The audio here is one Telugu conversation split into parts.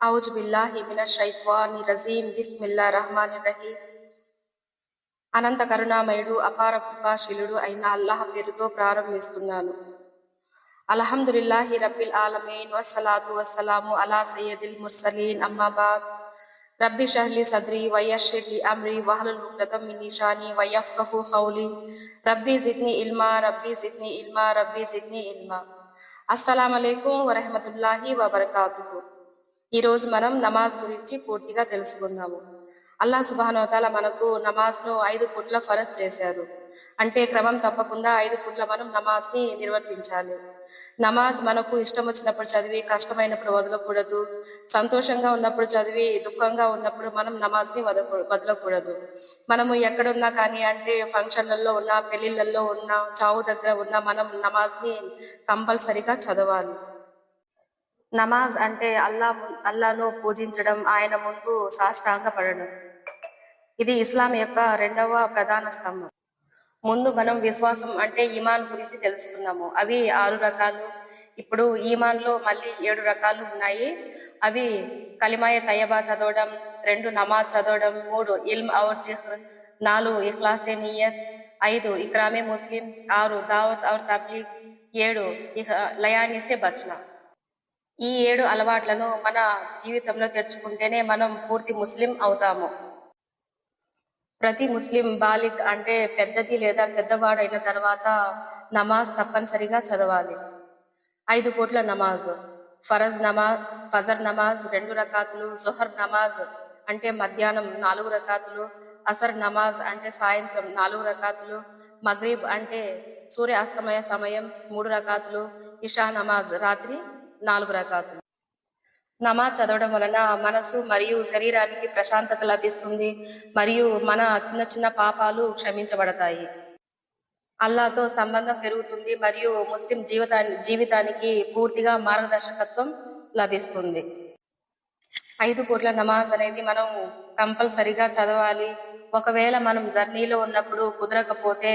ఔజు బిల్లాహి మినష్ షైత్వాని రజీం బిస్మిల్లా రహమాన్ రహీం అనంత కరుణామయుడు అపార కృపాశీలుడు అయిన అల్లాహ్ పేరుతో ప్రారంభిస్తున్నాను అల్హమ్దులిల్లాహి రబ్బిల్ ఆలమీన్ వస్సలాతు వస్సలాము అలా సయ్యదిల్ ముర్సలీన్ అమ్మాబాద్ రబ్బి షహ్లి సద్రి వయషిర్లి అమ్రి వహలుల్ ఉక్దతం మిన్ నిషాని వయఫ్కహు ఖౌలి రబ్బి జిద్ని ఇల్మా రబ్బి జిద్ని ఇల్మా రబ్బి జిద్ని ఇల్మా అస్సలాము అలైకుం వరహమతుల్లాహి వబర్కాతుహు ఈ రోజు మనం నమాజ్ గురించి పూర్తిగా తెలుసుకుందాము. అల్లా సుబానోతాల మనకు నమాజ్ను ఐదు పుట్ల ఫరజ్ చేశారు. అంటే క్రమం తప్పకుండా ఐదు పుట్ల మనం నమాజ్ని నిర్వర్తించాలి. నమాజ్ మనకు ఇష్టం వచ్చినప్పుడు చదివి కష్టమైనప్పుడు వదలకూడదు. సంతోషంగా ఉన్నప్పుడు చదివి దుఃఖంగా ఉన్నప్పుడు మనం నమాజ్ని వదకు వదలకూడదు. మనము ఎక్కడున్నా కానీ అంటే ఫంక్షన్లలో ఉన్నా పెళ్ళిళ్ళల్లో ఉన్నా చావు దగ్గర ఉన్నా మనం నమాజ్ని కంపల్సరిగా చదవాలి. నమాజ్ అంటే అల్లా అల్లాను పూజించడం ఆయన ముందు సాష్టాంగ పడడం ఇది ఇస్లాం యొక్క రెండవ ప్రధాన స్తంభం. ముందు మనం విశ్వాసం అంటే ఈమాన్ గురించి తెలుసుకున్నాము. అవి ఆరు రకాలు. ఇప్పుడు ఈమాన్లో మళ్ళీ ఏడు రకాలు ఉన్నాయి. అవి కలిమాయ తయ్యబా చదవడం రెండు నమాజ్ చదవడం మూడు ఇల్మ్ ఔర్ జిహ్ర్ నాలుగు ఇహ్లాసే నియత్ ఐదు ఇక్రామే ముస్లిం ఆరు దావత్ ఔర్ తబ్లీగ్ ఏడు ఇహ లయానిసే బచ్నా ఈ ఏడు అలవాట్లను మన జీవితంలో తెచ్చుకుంటేనే మనం పూర్తి ముస్లిం అవుతాము. ప్రతి ముస్లిం బాలిక్ అంటే పెద్దది లేదా పెద్దవాడైన తర్వాత నమాజ్ తప్పనిసరిగా చదవాలి. ఐదు కోట్ల నమాజ్ ఫరజ్ నమాజ్ ఫజర్ నమాజ్ రెండు రకాతులు జొహర్ నమాజ్ అంటే మధ్యాహ్నం నాలుగు రకాతులు అసర్ నమాజ్ అంటే సాయంత్రం నాలుగు రకాతులు మగ్రీబ్ అంటే సూర్యాస్తమయ సమయం మూడు రకాతులు ఇషా నమాజ్ రాత్రి నాలుగు రకాలు. నమాజ్ చదవడం వలన మనసు మరియు శరీరానికి ప్రశాంతత లభిస్తుంది మరియు మన చిన్న చిన్న పాపాలు క్షమించబడతాయి. అల్లాతో సంబంధం పెరుగుతుంది మరియు ముస్లిం జీవితా జీవితానికి పూర్తిగా మార్గదర్శకత్వం లభిస్తుంది. ఐదు పూట్ల నమాజ్ అనేది మనం కంపల్సరిగా చదవాలి. ఒకవేళ మనం జర్నీలో ఉన్నప్పుడు కుదరకపోతే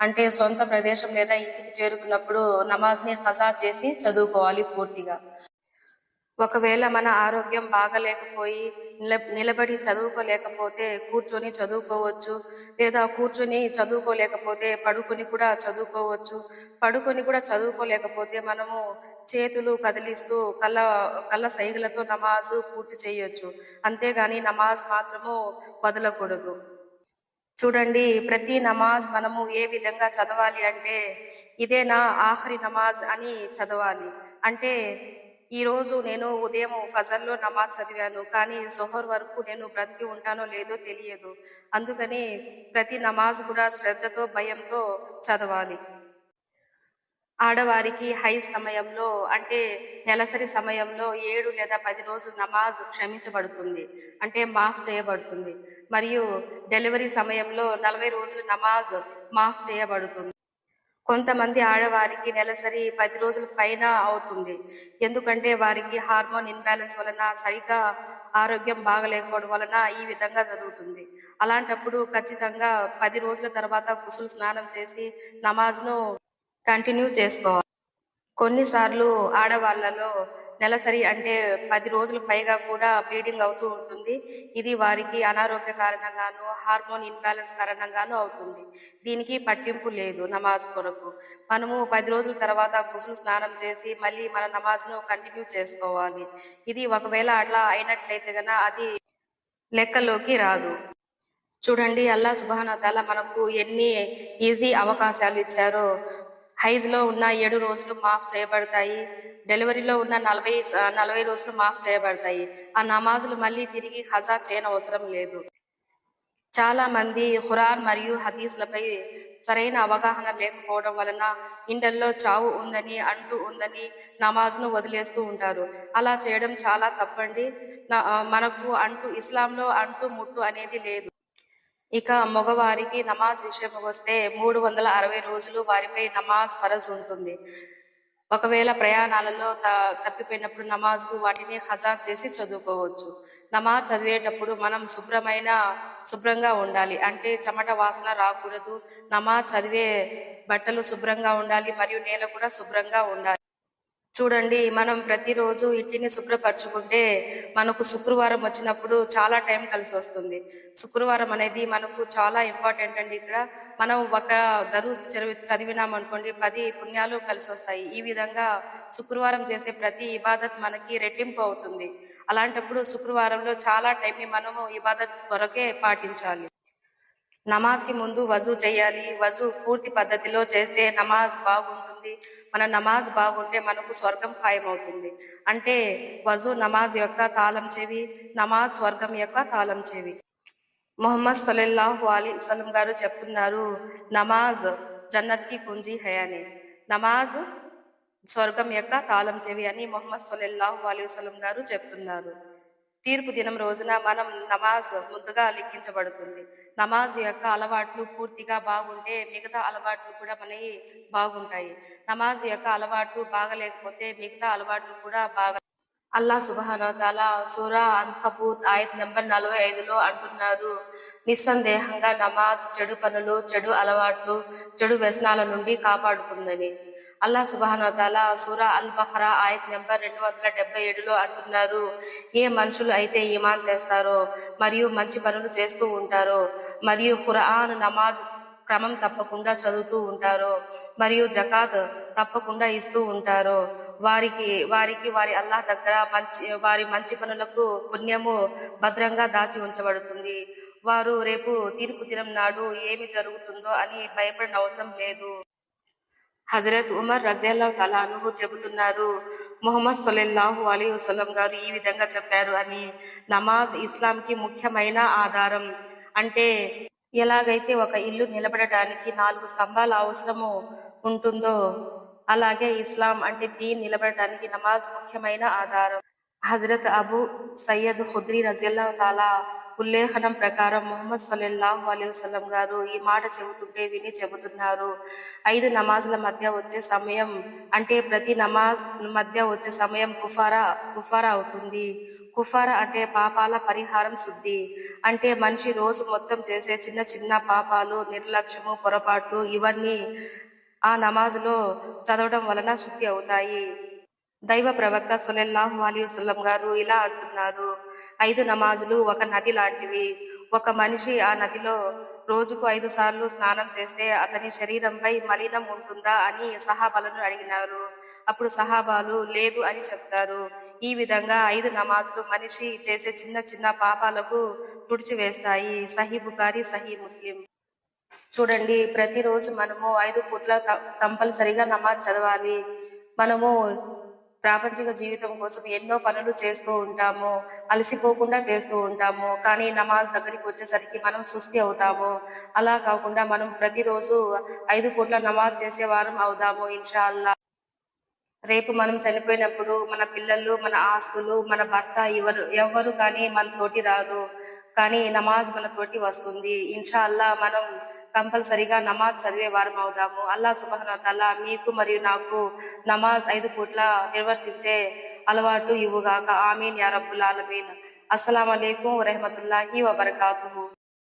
అంటే సొంత ప్రదేశం లేదా ఇంటికి చేరుకున్నప్పుడు నమాజ్ని ఖజా చేసి చదువుకోవాలి పూర్తిగా. ఒకవేళ మన ఆరోగ్యం బాగలేకపోయి నిలబడి చదువుకోలేకపోతే కూర్చొని చదువుకోవచ్చు లేదా కూర్చొని చదువుకోలేకపోతే పడుకొని కూడా చదువుకోవచ్చు. పడుకొని కూడా చదువుకోలేకపోతే మనము చేతులు కదిలిస్తూ కళ్ళ కళ్ళ సైగలతో నమాజు పూర్తి చేయొచ్చు. అంతేగాని నమాజ్ మాత్రము వదలకూడదు. చూడండి ప్రతి నమాజ్ మనము ఏ విధంగా చదవాలి అంటే ఇదే నా ఆఖరి నమాజ్ అని చదవాలి. అంటే ఈ రోజు నేను ఉదయం ఫజర్లో నమాజ్ చదివాను కానీ జొహర్ వరకు నేను బ్రతికి ఉంటానో లేదో తెలియదు. అందుకని ప్రతి నమాజ్ కూడా శ్రద్ధతో భయంతో చదవాలి. ఆడవారికి హై సమయంలో అంటే నెలసరి సమయంలో ఏడు లేదా పది రోజులు నమాజ్ క్షమించబడుతుంది అంటే మాఫ్ చేయబడుతుంది. మరియు డెలివరీ సమయంలో నలభై రోజులు నమాజ్ మాఫ్ చేయబడుతుంది. కొంతమంది ఆడవారికి నెలసరి పది రోజుల పైన అవుతుంది. ఎందుకంటే వారికి హార్మోన్ ఇన్బ్యాలెన్స్ వలన సరిగా ఆరోగ్యం బాగలేకపోవడం వలన ఈ విధంగా జరుగుతుంది. అలాంటప్పుడు ఖచ్చితంగా పది రోజుల తర్వాత కుసులు స్నానం చేసి నమాజ్ను కంటిన్యూ చేసుకోవాలి. కొన్నిసార్లు ఆడవాళ్ళలో నెలసరి అంటే పది రోజుల పైగా కూడా బ్లీడింగ్ అవుతూ ఉంటుంది. ఇది వారికి అనారోగ్య కారణంగాను హార్మోన్ ఇన్బ్యాలెన్స్ కారణంగాను అవుతుంది. దీనికి పట్టింపు లేదు నమాజ్ కొరకు. మనము పది రోజుల తర్వాత గుసులు స్నానం చేసి మళ్ళీ మన నమాజ్ను కంటిన్యూ చేసుకోవాలి. ఇది ఒకవేళ అట్లా అయినట్లయితే గన అది లెక్కలోకి రాదు. చూడండి అల్లా సుబానా తాలా మనకు ఎన్ని ఈజీ అవకాశాలు ఇచ్చారో. హైజ్లో ఉన్న ఏడు రోజులు మాఫ్ చేయబడతాయి. డెలివరీలో ఉన్న నలభై నలభై రోజులు మాఫ్ చేయబడతాయి. ఆ నమాజులు మళ్ళీ తిరిగి హజా చేయనవసరం లేదు. చాలా మంది ఖురాన్ మరియు హదీస్లపై సరైన అవగాహన లేకపోవడం వలన ఇండల్లో చావు ఉందని అంటూ ఉందని నమాజ్ను వదిలేస్తూ ఉంటారు. అలా చేయడం చాలా తప్పండి. మనకు అంటూ ఇస్లాంలో అంటూ ముట్టు అనేది లేదు. ఇక మగవారికి నమాజ్ విషయం వస్తే మూడు వందల అరవై రోజులు వారిపై నమాజ్ ఫరజ్ ఉంటుంది. ఒకవేళ ప్రయాణాలలో త తప్పిపోయినప్పుడు నమాజ్ వాటిని హజా చేసి చదువుకోవచ్చు. నమాజ్ చదివేటప్పుడు మనం శుభ్రమైన శుభ్రంగా ఉండాలి. అంటే చెమట వాసన రాకూడదు. నమాజ్ చదివే బట్టలు శుభ్రంగా ఉండాలి. మరియు నేల కూడా శుభ్రంగా ఉండాలి. చూడండి మనం ప్రతిరోజు ఇంటిని శుభ్రపరచుకుంటే మనకు శుక్రవారం వచ్చినప్పుడు చాలా టైం కలిసి వస్తుంది. శుక్రవారం అనేది మనకు చాలా ఇంపార్టెంట్ అండి ఇక్కడ. మనం ఒక దరు చదివినాం అనుకోండి పది పుణ్యాలు కలిసి వస్తాయి. ఈ విధంగా శుక్రవారం చేసే ప్రతి ఇబాదత్ మనకి రెట్టింపు అవుతుంది. అలాంటప్పుడు శుక్రవారంలో చాలా టైంని మనము ఇబాదత్ కొరకే పాటించాలి. నమాజ్కి ముందు వజూ చేయాలి. వజూ పూర్తి పద్ధతిలో చేస్తే నమాజ్ బాగుంటుంది. మన నమాజ్ బాగుంటే మనకు స్వర్గం ఖాయమవుతుంది. అంటే వజు నమాజ్ యొక్క తాళం చెవి నమాజ్ స్వర్గం యొక్క తాళం చెవి. మొహమ్మద్ సొలెల్లాహు అలీ సలం గారు చెప్తున్నారు నమాజ్ జన్నత్కి కుంజీ హే అని. నమాజ్ స్వర్గం యొక్క తాళం చెవి అని మొహమ్మద్ సొలెల్లాహు అలీ వసలం గారు చెప్తున్నారు. తీర్పు దినం రోజున మనం నమాజ్ ముందుగా లిఖించబడుతుంది. నమాజ్ యొక్క అలవాట్లు పూర్తిగా బాగుంటే మిగతా అలవాట్లు కూడా మనకి బాగుంటాయి. నమాజ్ యొక్క అలవాట్లు బాగలేకపోతే మిగతా అలవాట్లు కూడా బాగా అల్లా సుబహాన సూరా అన్హబూత్ ఆయత్ నెంబర్ నలభై ఐదులో అంటున్నారు. నిస్సందేహంగా నమాజ్ చెడు పనులు చెడు అలవాట్లు చెడు వ్యసనాల నుండి కాపాడుతుందని. అల్లా సుబానతాల సూరా అల్ బహ్రా ఆయత్ నెంబర్ రెండు వందల డెబ్బై ఏడులో అంటున్నారు. ఏ మనుషులు అయితే ఈమాన్ తెస్తారో మరియు మంచి పనులు చేస్తూ ఉంటారో మరియు ఖురాన్ నమాజ్ క్రమం తప్పకుండా చదువుతూ ఉంటారో మరియు జకాత్ తప్పకుండా ఇస్తూ ఉంటారో వారికి వారికి వారి అల్లాహ్ దగ్గర మంచి వారి మంచి పనులకు పుణ్యము భద్రంగా దాచి ఉంచబడుతుంది. వారు రేపు తీర్పు తినం నాడు ఏమి జరుగుతుందో అని భయపడిన అవసరం లేదు. హజరత్ ఉమర్ రజల్లా తలాను చెబుతున్నారు మొహమ్మద్ సొలెల్లాహు అలీ వసలం గారు ఈ విధంగా చెప్పారు అని. నమాజ్ ఇస్లాంకి ముఖ్యమైన ఆధారం. అంటే ఎలాగైతే ఒక ఇల్లు నిలబడటానికి నాలుగు స్తంభాల అవసరము ఉంటుందో అలాగే ఇస్లాం అంటే దీన్ నిలబడటానికి నమాజ్ ముఖ్యమైన ఆధారం. హజరత్ అబు సయ్యద్ హుద్రీ రజిల్లా తాలా ఉల్లేఖనం ప్రకారం ముహమ్మద్ సల్లల్లాహు అలీ వసలం గారు ఈ మాట చెబుతుంటే విని చెబుతున్నారు. ఐదు నమాజుల మధ్య వచ్చే సమయం అంటే ప్రతి నమాజ్ మధ్య వచ్చే సమయం కుఫారా కుఫారా అవుతుంది. కుఫారా అంటే పాపాల పరిహారం శుద్ధి. అంటే మనిషి రోజు మొత్తం చేసే చిన్న చిన్న పాపాలు నిర్లక్ష్యము పొరపాట్లు ఇవన్నీ ఆ నమాజులో చదవడం వలన శుద్ధి అవుతాయి. దైవ ప్రవక్త సులెల్లాహు అలీ వసల్లం గారు ఇలా అంటున్నారు. ఐదు నమాజులు ఒక నది లాంటివి. ఒక మనిషి ఆ నదిలో రోజుకు ఐదు సార్లు స్నానం చేస్తే అతని శరీరంపై మలినం ఉంటుందా అని సహాబాలను అడిగినారు. అప్పుడు సహాబాలు లేదు అని చెప్తారు. ఈ విధంగా ఐదు నమాజులు మనిషి చేసే చిన్న చిన్న పాపాలకు తుడిచివేస్తాయి. సహీ బుకారి సహీ ముస్లిం. చూడండి ప్రతిరోజు మనము ఐదు పూట్ల కంపల్సరిగా నమాజ్ చదవాలి. మనము ప్రాపంచిక జీవితం కోసం ఎన్నో పనులు చేస్తూ ఉంటాము అలసిపోకుండా చేస్తూ ఉంటాము. కానీ నమాజ్ దగ్గరికి వచ్చేసరికి మనం సుస్థి అవుతాము. అలా కాకుండా మనం ప్రతిరోజు ఐదు పూట్ల నమాజ్ చేసే వారం అవుదాము ఇన్షాల్లా రేపు మనం చనిపోయినప్పుడు మన పిల్లలు మన ఆస్తులు మన భర్త ఎవరు ఎవరు కానీ మన తోటి రారు. కానీ నమాజ్ మన తోటి వస్తుంది. ఇన్షా అల్లా మనం కంపల్సరిగా నమాజ్ చదివే వారం అవుదాము. అల్లా సుబహన మీకు మరియు నాకు నమాజ్ ఐదు పూట్ల నిర్వర్తించే అలవాటు ఇవ్వుగాక. ఆమీన్ యా రబ్బుల్ ఆలమీన్. అస్సలం అయికం వరహమతుల్లాహి వబర్కాతుహు.